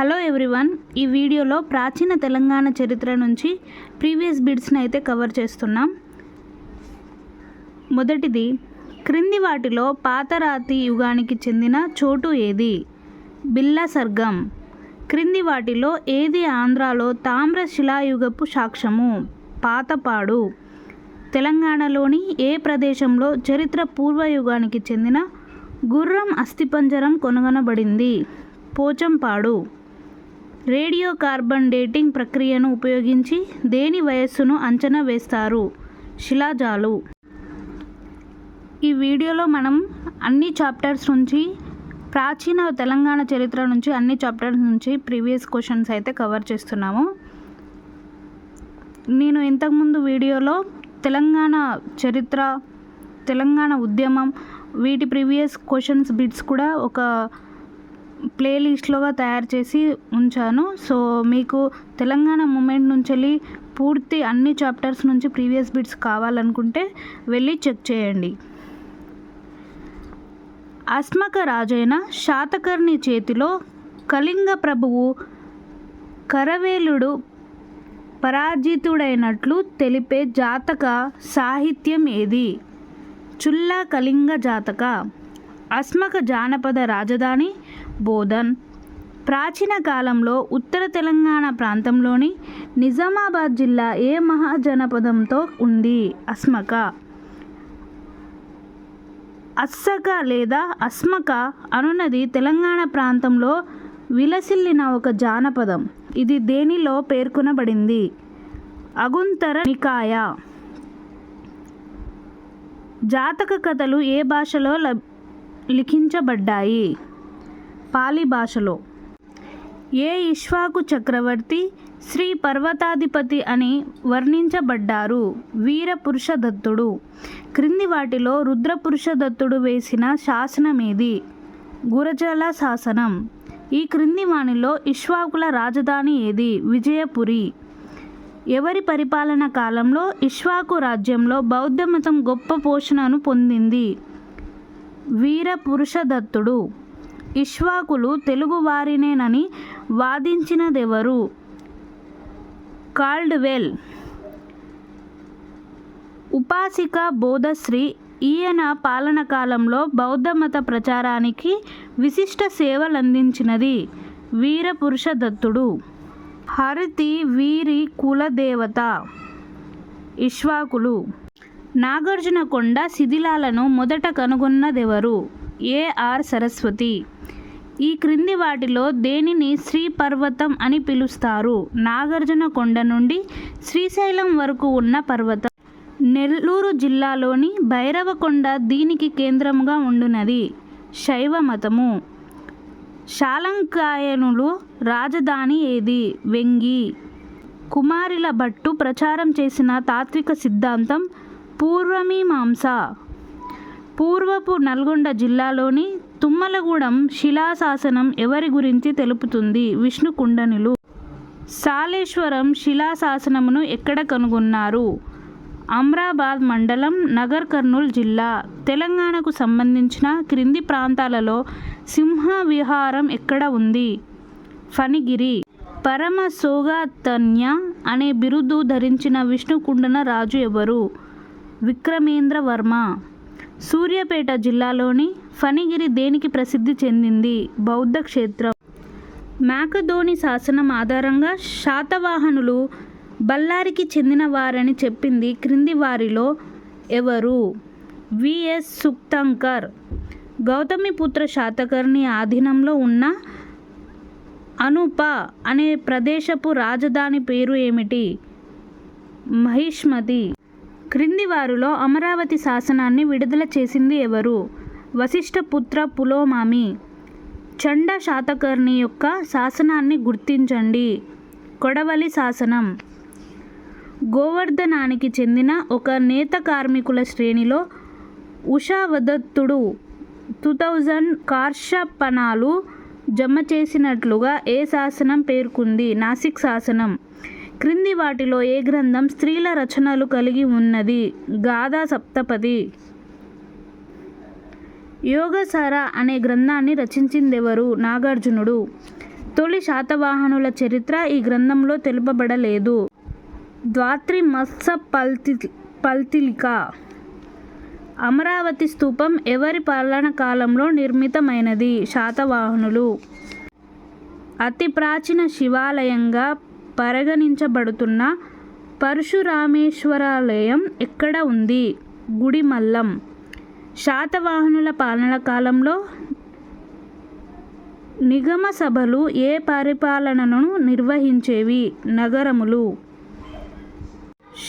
Hello everyone ఈ వీడియోలో ప్రాచీన తెలంగాణ చరిత్ర నుంచి ప్రీవియస్ బిడ్స్ని అయితే కవర్ చేస్తున్నాం. మొదటిది క్రింది వాటిలో పాతరాతి యుగానికి చెందిన చోటు ఏది? బిల్లా సర్గం. క్రింది వాటిలో ఏది ఆంధ్రాలో తామ్ర శిలాయుగపు సాక్ష్యము? పాతపాడు. తెలంగాణలోని ఏ ప్రదేశంలో చరిత్ర పూర్వయుగానికి చెందిన గుర్రం అస్థిపంజరం కనుగొనబడింది? పోచంపాడు. రేడియో కార్బన్ డేటింగ్ ప్రక్రియను ఉపయోగించి దేని వయస్సును అంచనా వేస్తారు? శిలాజాలు. ఈ వీడియోలో మనం అన్ని చాప్టర్స్ నుంచి ప్రాచీన తెలంగాణ చరిత్ర నుంచి అన్ని చాప్టర్స్ నుంచి ప్రీవియస్ క్వశ్చన్స్ అయితే కవర్ చేస్తున్నాము. నేను ఇంతకుముందు వీడియోలో తెలంగాణ చరిత్ర తెలంగాణ ఉద్యమం వీటి ప్రీవియస్ క్వశ్చన్స్ బిట్స్ కూడా ఒక ప్లేలిస్ట్లోగా తయారు చేసి ఉంచాను. సో మీకు తెలంగాణ మూమెంట్ నుంచి వెళ్ళి పూర్తి అన్ని చాప్టర్స్ నుంచి ప్రీవియస్ బిట్స్ కావాలనుకుంటే వెళ్ళి చెక్ చేయండి. అస్మక రాజైన శాతకర్ణి చేతిలో కళింగ ప్రభువు కరవేలుడు పరాజితుడైనట్లు తెలిపే జాతక సాహిత్యం ఏది? చుల్లా కళింగ జాతక. అస్మక జానపద రాజధాని బోధన్. ప్రాచీన కాలంలో ఉత్తర తెలంగాణ ప్రాంతంలోని నిజామాబాద్ జిల్లా ఏ మహాజనపదంతో ఉంది? అస్మక. అస్సక లేదా అస్మక అనున్నది తెలంగాణ ప్రాంతంలో విలసిల్లిన ఒక జానపదం. ఇది దేనిలో పేర్కొనబడింది? అగుంతర నికాయ. జాతక కథలు ఏ భాషలో లబ్ లిఖించబడ్డాయి? పాలి భాషలో. ఏ ఇష్వాకు చక్రవర్తి శ్రీ పర్వతాధిపతి అని వర్ణించబడ్డారు? వీర పురుషదత్తుడు. క్రింది వాటిలో రుద్ర పురుషదత్తుడు వేసిన శాసనమేది? గురజల శాసనం. ఈ క్రింది వాణిలో ఇష్వాకుల రాజధాని ఏది? విజయపురి. ఎవరి పరిపాలన కాలంలో ఇష్వాకు రాజ్యంలో బౌద్ధ మతం గొప్ప పోషణను పొందింది? వీర పురుషదత్తుడు. ఇష్వాకులు తెలుగువారినేనని వాదించినదెవరు? కాల్డ్వెల్. ఉపాసిక బోధశ్రీ. ఈయన పాలన కాలంలో బౌద్ధ మత ప్రచారానికి విశిష్ట సేవలందించినది వీరపురుషదత్తుడు. హరితి వీరి కులదేవత. ఇష్వాకులు. నాగార్జునకొండ శిథిలాలను మొదట కనుగొన్నదెవరు? ఏఆర్ సరస్వతి. ఈ క్రింది వాటిలో దేనిని శ్రీ పర్వతం అని పిలుస్తారు? నాగార్జునకొండ నుండి శ్రీశైలం వరకు ఉన్న పర్వతం. నెల్లూరు జిల్లాలోని భైరవకొండ దీనికి కేంద్రముగా ఉండునది. శైవ మతము. శాలంకాయనులు రాజధాని ఏది? వెంగి. కుమారిల భట్టు ప్రచారం చేసిన తాత్విక సిద్ధాంతం పూర్వమీమాంస. పూర్వపు నల్గొండ జిల్లాలోని తుమ్మలగూడెం శిలాశాసనం ఎవరి గురించి తెలుపుతుంది? విష్ణుకుండనులు సాలేశ్వరం శిలాశాసనమును ఎక్కడ కనుగొన్నారు? అమ్రాబాద్ మండలం నగర్ కర్నూల్ జిల్లా. తెలంగాణకు సంబంధించిన క్రింది ప్రాంతాలలో సింహ విహారం ఎక్కడ ఉంది? ఫణిగిరి. పరమ సోగాతన్య అనే బిరుదు ధరించిన విష్ణుకుండన రాజు ఎవరు? విక్రమేంద్ర వర్మ. సూర్యాపేట జిల్లాలోని ఫణిగిరి దేనికి ప్రసిద్ధి చెందింది బౌద్ధ క్షేత్రం. మేకధోని శాసనం ఆధారంగా శాతవాహనులు బళ్ళారికి చెందిన వారని చెప్పింది క్రింది వారిలో ఎవరు? విఎస్ సుక్తంకర్. గౌతమిపుత్ర శాతకర్ణి ఆధీనంలో ఉన్న అనుప అనే ప్రదేశపు రాజధాని పేరు ఏమిటి? మహిష్మతి. క్రింది వారిలో అమరావతి శాసనాన్ని విడుదల చేసింది ఎవరు? వశిష్ఠపుత్ర పులోమామి. చండ శాతకర్ణి యొక్క శాసనాన్ని గుర్తించండి. కొడవలి శాసనం. గోవర్ధనానికి చెందిన ఒక నేత కార్మికుల శ్రేణిలో ఉషావదత్తుడు టూ థౌజండ్ కార్షపణాలు జమ చేసినట్లుగా ఏ శాసనం పేర్కొంది? నాసిక్ శాసనం. క్రింది వాటిలో ఏ గ్రంథం స్త్రీల రచనలు కలిగి ఉన్నది? గాథా సప్తపది. యోగసార అనే గ్రంథాన్ని రచించిందెవరు? నాగార్జునుడు. తొలి శాతవాహనుల చరిత్ర ఈ గ్రంథంలో తెలుపబడలేదు. ద్వాత్రి మత్స పల్తి పల్తిలిక. అమరావతి స్తూపం ఎవరి పాలన కాలంలో నిర్మితమైనది? శాతవాహనులు. అతి ప్రాచీన శివాలయంగా పరిగణించబడుతున్న పరశురామేశ్వరాలయం ఎక్కడ ఉంది? గుడిమల్లం. శాతవాహనుల పాలన కాలంలో నిగమ సభలు ఏ పరిపాలనను నిర్వహించేవి? నగరములు.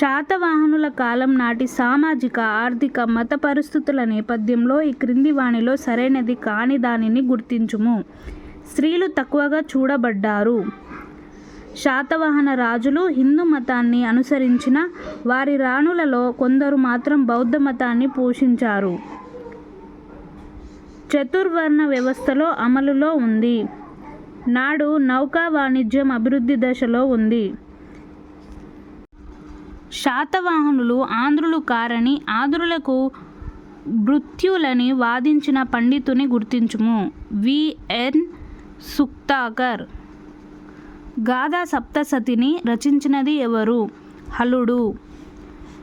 శాతవాహనుల కాలం నాటి సామాజిక ఆర్థిక మత పరిస్థితుల నేపథ్యంలో ఈ క్రింది వాణిలో సరైనది కాని దానిని గుర్తించుము. స్త్రీలు తక్కువగా చూడబడ్డారు. శాతవాహన రాజులు హిందూ మతాన్ని అనుసరించిన వారి రాణులలో కొందరు మాత్రం బౌద్ధ మతాన్ని పోషించారు. చతుర్వర్ణ వ్యవస్థలో అమలులో ఉంది. నాడు నౌకా వాణిజ్యం అభివృద్ధి దశలో ఉంది. శాతవాహనులు ఆంధ్రులు కారని ఆంధ్రులకు మృత్యులని వాదించిన పండితుని గుర్తించుము. విఎన్ సుక్తాకర్ గాథా సప్తసతిని రచించినది ఎవరు? హలుడు.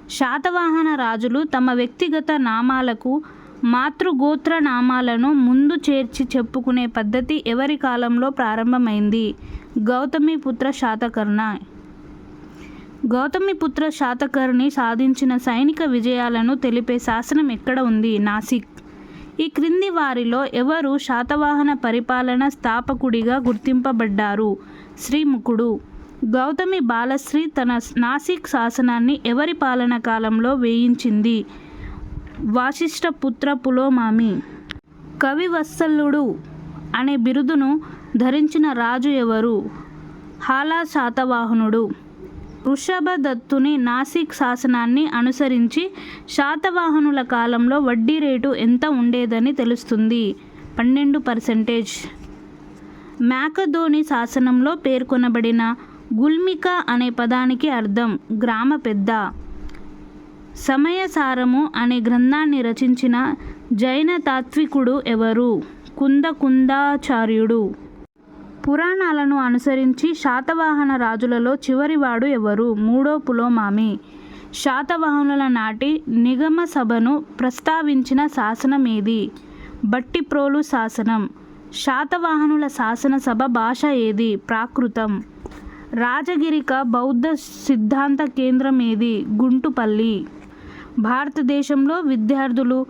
శాతవాహన రాజులు తమ వ్యక్తిగత నామాలకు మాతృగోత్ర నామాలను ముందు చేర్చి చెప్పుకునే పద్ధతి ఎవరి కాలంలో ప్రారంభమైంది? గౌతమిపుత్ర శాతకర్ణ. గౌతమిపుత్ర శాతకర్ణి సాధించిన సైనిక విజయాలను తెలిపే శాసనం ఎక్కడ ఉంది? నాసిక్. ఈ క్రింది వారిలో ఎవరు శాతవాహన పరిపాలన స్థాపకుడిగా గుర్తింపబడ్డారు? శ్రీముఖుడు. గౌతమి బాలశ్రీ తన నాసిక్ శాసనాన్ని ఎవరి పాలన కాలంలో వేయించింది? వాసిష్ఠపుత్ర పులోమామి. కవివత్సల్లుడు అనే బిరుదును ధరించిన రాజు ఎవరు? హాలా శాతవాహనుడు. వృషభదత్తుని నాసిక్ శాసనాన్ని అనుసరించి శాతవాహనుల కాలంలో వడ్డీ రేటు ఎంత ఉండేదని తెలుస్తుంది. పన్నెండు పర్సెంటేజ్. మ్యాకధోని శాసనంలో పేర్కొనబడిన గుల్మిక అనే పదానికి అర్థం గ్రామ పెద్ద. సమయసారము అనే గ్రంథాన్ని రచించిన జైన తాత్వికుడు ఎవరు? కుందకుందాచార్యుడు పురాణాలను అనుసరించి శాతవాహన రాజులలో చివరివాడు ఎవరు? మూడో పులోమామి. శాతవాహనుల నాటి నిగమ సభను ప్రస్తావించిన శాసనం ఏది బట్టిప్రోలు శాసనం. శాతవాహనుల శాసనసభ భాష ఏది? ప్రాకృతం. రాజగిరిక బౌద్ధ సిద్ధాంత కేంద్రం ఏది గుంటుపల్లి. భారతదేశంలో విద్యార్థులు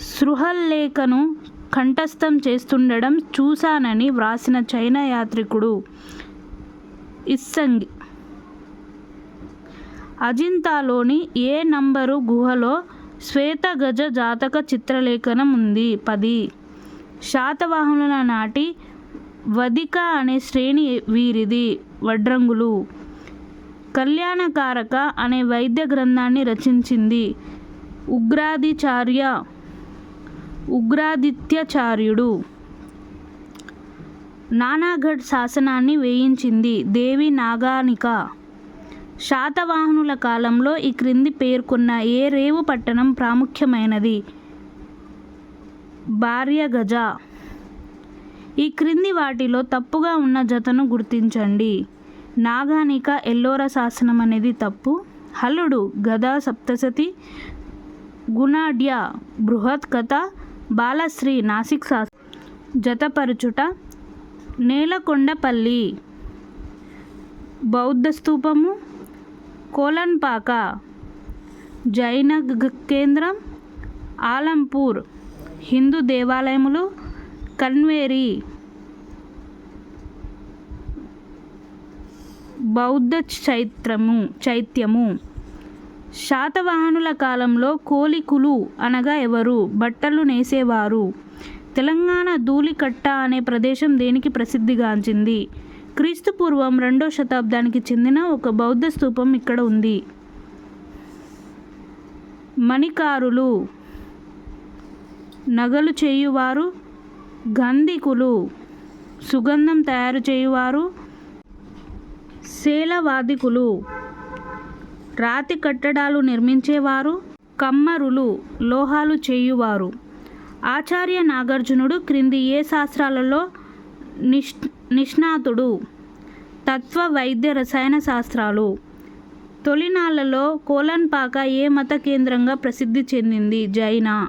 సృహల్లేఖను కంఠస్థం చేస్తుండడం చూశానని వ్రాసిన చైనా యాత్రికుడు ఇస్సంగ్. అజింతాలోని ఏ నంబరు గుహలో శ్వేతగజ జాతక చిత్రలేఖనం ఉంది? పది. శాతవాహనుల నాటి వదిక అనే శ్రేణి వీరిది వడ్రంగులు. కళ్యాణకారక అనే వైద్య గ్రంథాన్ని రచించింది ఉగ్రాదిచార్య ఉగ్రాదిత్యచార్యుడు. నానాగఢ్ శాసనాన్ని వేయించింది దేవి నాగానిక. శాతవాహనుల కాలంలో ఈ క్రింది పేర్కొన్న ఏ రేవు పట్టణం ప్రాముఖ్యమైనది? భార్యగజ. ఈ క్రింది వాటిలో తప్పుగా ఉన్న జతను గుర్తించండి. నాగానిక ఎల్లోర శాసనం అనేది తప్పు. హలుడు గదా సప్తసతి గుణాడ్య బృహత్ కథ బాలశ్రీ నాసిక్ శాస జతపరుచుట నేలకొండపల్లి. బౌద్ధ స్తూపము కోలన్పాక. జైన కేంద్రం ఆలంపూర్. హిందూ దేవాలయములు కన్వేరి. బౌద్ధ చైత్రము చైత్యము. శాతవాహనుల కాలంలో కోలికులు అనగా ఎవరు? బట్టలు నేసేవారు. తెలంగాణ ధూళికట్ట అనే ప్రదేశం దేనికి ప్రసిద్ధిగాంచింది? క్రీస్తు పూర్వం రెండో శతాబ్దానికి చెందిన ఒక బౌద్ధ స్తూపం ఇక్కడ ఉంది. మణికారులు నగలు చేయువారు గంధికులు సుగంధం తయారు చేయువారు శేలవాదికులు రాతి కట్టడాలు నిర్మించేవారు కమ్మరులు లోహాలు చేయువారు. ఆచార్య నాగార్జునుడు క్రింది ఏ శాస్త్రాలలో నిష్ నిష్ణాతుడు? తత్వ వైద్య రసాయన శాస్త్రాలు. తొలినాళ్ళలో కోలన్పాక ఏ మత కేంద్రంగా ప్రసిద్ధి చెందింది? జైన